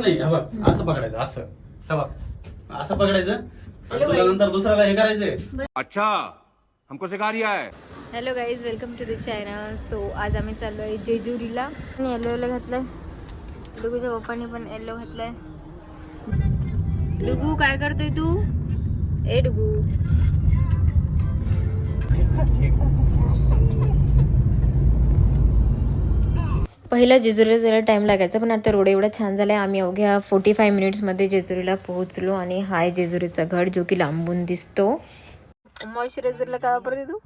नाही. हा बघ असं पकडायचं असं. हा बघ असं पकडायचं. आणि तुला नंतर दुसऱ्याला हे करायचंय? अच्छा हमको सिखा रिया है. Hello guys welcome to the channel so आज आम्ही चाललो आहे जेजुरीला. आणि येलो येलो घातलंय. डुगूच्या पप्पाने पण येलो घातलाय. डुगू काय करतोय तू? ए डुगू पहिला जेजुरीला जायला टाइम लागायचा पण आता रोड एवढा छान झालाय. आम्ही अवघ्या फोर्टी फाय मिनिट्समध्ये जेजुरीला पोहोचलो आणि हाय जेजुरीचा घड जो की लांबून दिसतो. मॉइश्चरायझरला काय वापरते तू?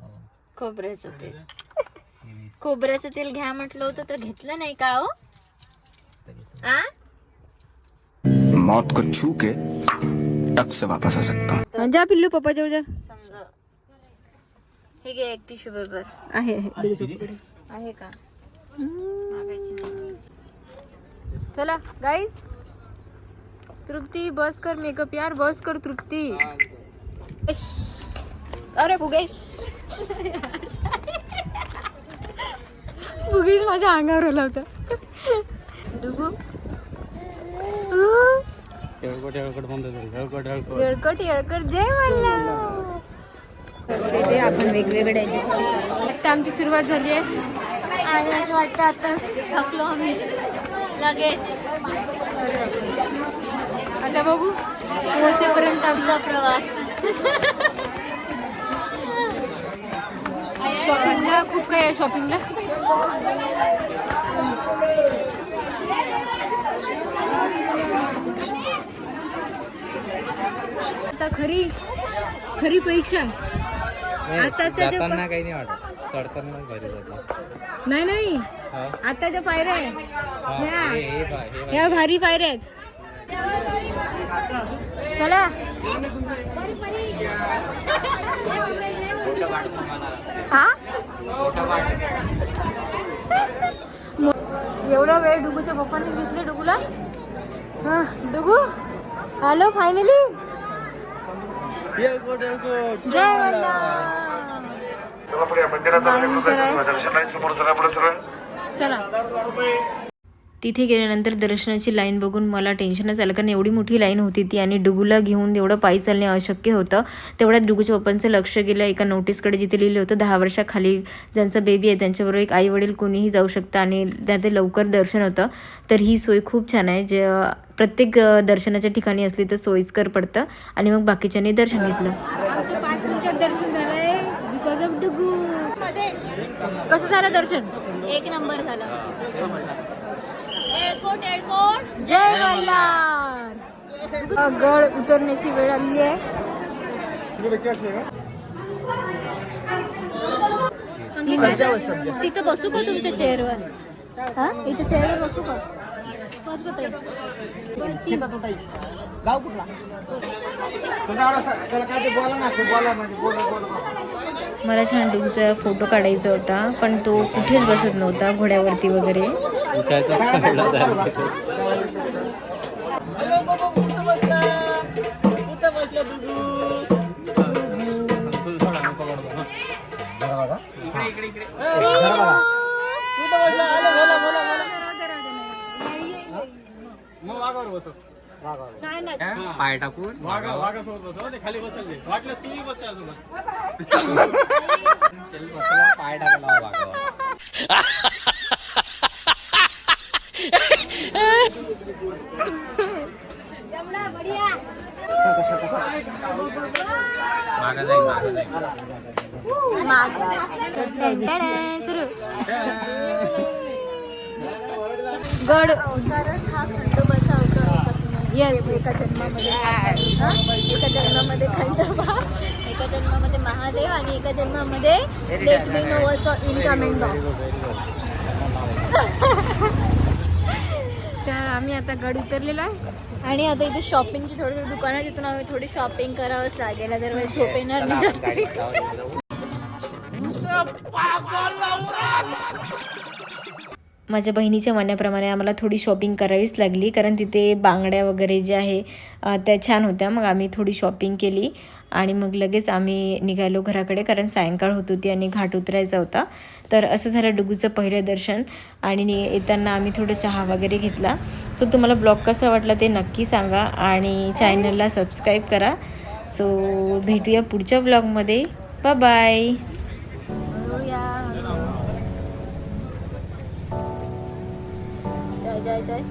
खोबऱ्याचं तेल. खोबऱ्याचं तेल घ्या म्हटलं होतं तर घेतलं नाही का हो? आ? मौत को छू के टक से वापस आ सकता हूँ। जा पिल्लू पप्पा जवळ जा. समजा. हे घे एक टिश्यू पेपर. आहे आहे. आहे का? चला गाईज तृप्ती बस कर मेकअप यार बस कर तृप्ती. अरे भुगेश. भुगेश माझ्या अंगावर आला होता. डुगू. येळकोट येळकोट जय मल्ला. ते आपण वेगवेगळे आता आमची सुरुवात झाली आहे. आणि असं वाटतं आता थकलो आम्ही. लगेच. आता बघू पोहोचेपर्यंत आमचा प्रवास. शॉपिंगला खूप काही आहे शॉपिंगला. आता खरी खरी परीक्षा. प- काही नाही वाटत. चढताना घरी जातो नाही नाही. आताच्या पायऱ्या आहे ह्या. भारी पायऱ्या आहेत. चला. हा? एवढा वेळ डुगूच्या पप्पानेच घेतले डुगूला? हा डुगू? हॅलो फायनली चला तिथे गेल्यानंतर दर्शनाची लाईन बघून मला टेन्शनच आलं कारण एवढी मोठी लाईन होती ती आणि डुगूला घेऊन एवढं पायी चालणे अशक्य होतं तेवढ्यात डुगूच्या पप्पांचं लक्ष गेलं. एका नोटीसकडे जिथे लिहिलं होतं दहा वर्षाखाली ज्यांचं बेबी आहे त्यांच्याबरोबर एक आई वडील कोणीही जाऊ शकतं आणि त्याचे लवकर दर्शन होतं. तर ही सोय खूप छान आहे जे प्रत्येक दर्शनाच्या ठिकाणी असली तर सोयीस्कर पडतं आणि मग बाकीच्यांनी दर्शन घेतलं. दर्शन झालंय डुगू कसं झालं दर्शन? एक नंबर झाला. एळकोट एळकोट. जय मल्हार. गड उतरण्याची वेळ आली आहे. तिथं बसू का तुमच्या चेअरवर? हा? इथं चेअरवर बसू का? बस गं ताई. मला छान डुगूचा फोटो काढायचा होता पण तो कुठेच बसत नव्हता घोड्यावरती वगैरे पाय टाकून. वागा वागा सोबत बसव ते खाली बसल ते. वाटलं तूही बस त्यासोबत पाय टाकला वागा मागा जाईल मागा जाईल माग सुरू गड. हा अवतार होता की नाही? येस एका जन्मामध्ये? एका जन्मामध्ये खंडोबा एका जन्मामध्ये महादेव आणि एका जन्मामध्ये let me know us in comment box तर आम्ही आता गड उतरलेला आहे आणि आता इथे शॉपिंगची थोडी दुकानं आहे, तिथून आम्ही थोडी शॉपिंग करावंच लागेल अदरवाईज झोप येणार नाही. माझ्या बहिणीच्या म्हणण्याप्रमाणे आम्हाला थोडी शॉपिंग करावीच लागली कारण तिथे बांगड्या वगैरे ज्या आहे त्या छान होत्या. मग आम्ही थोडी शॉपिंग केली आणि मग लगेच आम्ही निघालो घराकडे कारण सायंकाळ होत होती आणि घाट उतरायचा होता. तर असं झालं डुगूचं पहिलं दर्शन आणि नि- येताना आम्ही थोडं चहा वगैरे घेतला. सो तुम्हाला ब्लॉग कसा वाटला ते नक्की सांगा आणि चॅनलला सबस्क्राईब करा. सो भेटूया पुढच्या ब्लॉगमध्ये बाय बाय जय जय जय